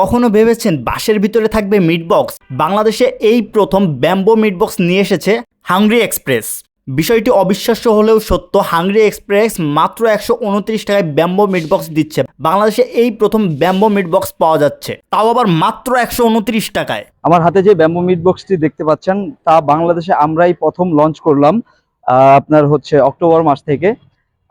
কখনো ভেবেছেন বাসের ভিতরে থাকবে মিট বক্স বাংলাদেশে এই প্রথম ব্যাম্বো মিট বক্স নিয়ে এসেছে হাংরি এক্সপ্রেস বিষয়টি অবিশ্বাস্য হলেও সত্য হাংরি এক্সপ্রেস মাত্র একশো উনত্রিশ টাকায় ব্যাম্বো মিট বক্স দিচ্ছে। বাংলাদেশে এই প্রথম ব্যাম্বো মিট বক্স পাওয়া যাচ্ছে। তাও আবার মাত্র একশো উনত্রিশ টাকায়। আমার হাতে যে ব্যাম্বো মিট বক্সটি দেখতে পাচ্ছেন, তা বাংলাদেশে আমরাই প্রথম লঞ্চ করলাম আপনার হচ্ছে অক্টোবর মাস থেকে।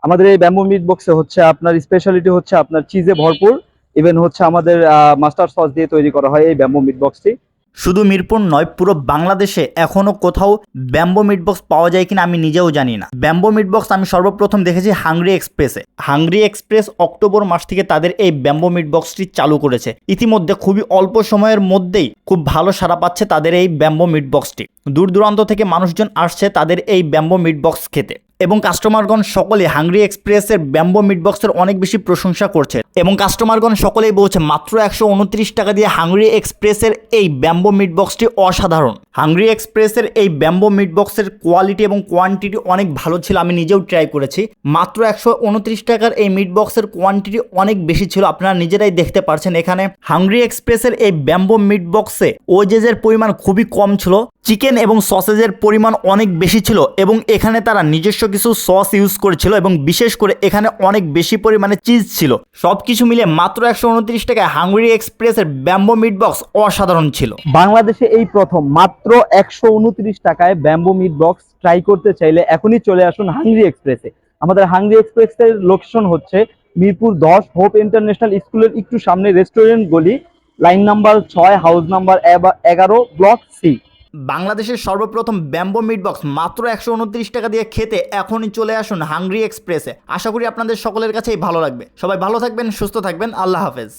আমাদের এই ব্যাম্বো মিট বক্সে হচ্ছে আপনার স্পেশালিটি হচ্ছে আপনার চিজে ভরপুর। ইভেন হচ্ছে আমাদের মাস্টার সস দিয়ে তৈরি করা হয় এই ব্যাম্বো মিট বক্সটি শুধু মিরপুর নয়, পুরো বাংলাদেশে এখনও কোথাও ব্যাম্বো মিট বক্স পাওয়া যায় কিনা আমি নিজেও জানি না। ব্যাম্বো মিট বক্স আমি সর্বপ্রথম দেখেছি হাংরি এক্সপ্রেসে হাংরি এক্সপ্রেস অক্টোবর মাস থেকে তাদের এই ব্যাম্বো মিট বক্সটি চালু করেছে। ইতিমধ্যে খুবই অল্প সময়ের মধ্যেই খুব ভালো সাড়া পাচ্ছে তাদের এই ব্যাম্বো মিট বক্সটি দূর দূরান্ত থেকে মানুষজন আসছে তাদের এই ব্যাম্বো মিট বক্স খেতে। এবং কাস্টমারগণ সকলে হাংরি এক্সপ্রেসের ব্যাম্বো মিট বক্সের অনেক বেশি প্রশংসা করছে। এবং কাস্টমারগণ সকলেই বলছে, মাত্র একশো উনত্রিশ টাকা দিয়ে হাংরি এক্সপ্রেসের এই ব্যাম্বো মিট বক্সটি অসাধারণ। হাংরি এক্সপ্রেসের এই ব্যাম্বো মিট বক্সের কোয়ালিটি এবং কোয়ান্টিটি অনেক ভালো ছিল, আমি নিজেও ট্রাই করেছি। মাত্র একশো উনত্রিশ টাকার এই মিট বক্সের কোয়ান্টিটি অনেক বেশি ছিল, আপনারা নিজেরাই দেখতে পারছেন। এখানে হাংরি এক্সপ্রেসের এই ব্যাম্বো মিট বক্সে ওজেজের পরিমাণ খুবই কম ছিল চিকেন এবং সসেজের পরিমাণ অনেক বেশি ছিল এবং এখানে তারা নিজস্ব কিছু সস ইউজ করেছিল এবং বিশেষ করে এখানে অনেক বেশি পরিমাণে চিজ ছিল। সব কিছু মিলে মাত্র একশো উনত্রিশ টাকায় হাঙ্গরি এক্সপ্রেসের ব্যাম্বো মিট বক্স অসাধারণ ছিল। বাংলাদেশে এই প্রথম মাত্র একশো উনত্রিশ টাকায় ব্যাম্বো মিট বক্স ট্রাই করতে চাইলে এখনই চলে আসুন হাঙ্গরি এক্সপ্রেসে। আমাদের হাঙ্গরি এক্সপ্রেসের লোকেশন হচ্ছে মিরপুর দশ হোপ ইন্টারন্যাশনাল স্কুলের একটু সামনে রেস্টুরেন্ট গলি লাইন নাম্বার ছয়, হাউস নাম্বার এগারো, ব্লক সি। বাংলাদেশের সর্বপ্রথম ব্যাম্বো মিট বক্স মাত্র একশো উনত্রিশ টাকা দিয়ে খেতে এখনই চলে আসুন হাংরি এক্সপ্রেসে। আশা করি আপনাদের সকলের কাছেই ভালো লাগবে। সবাই ভালো থাকবেন, সুস্থ থাকবেন, আল্লাহ হাফেজ।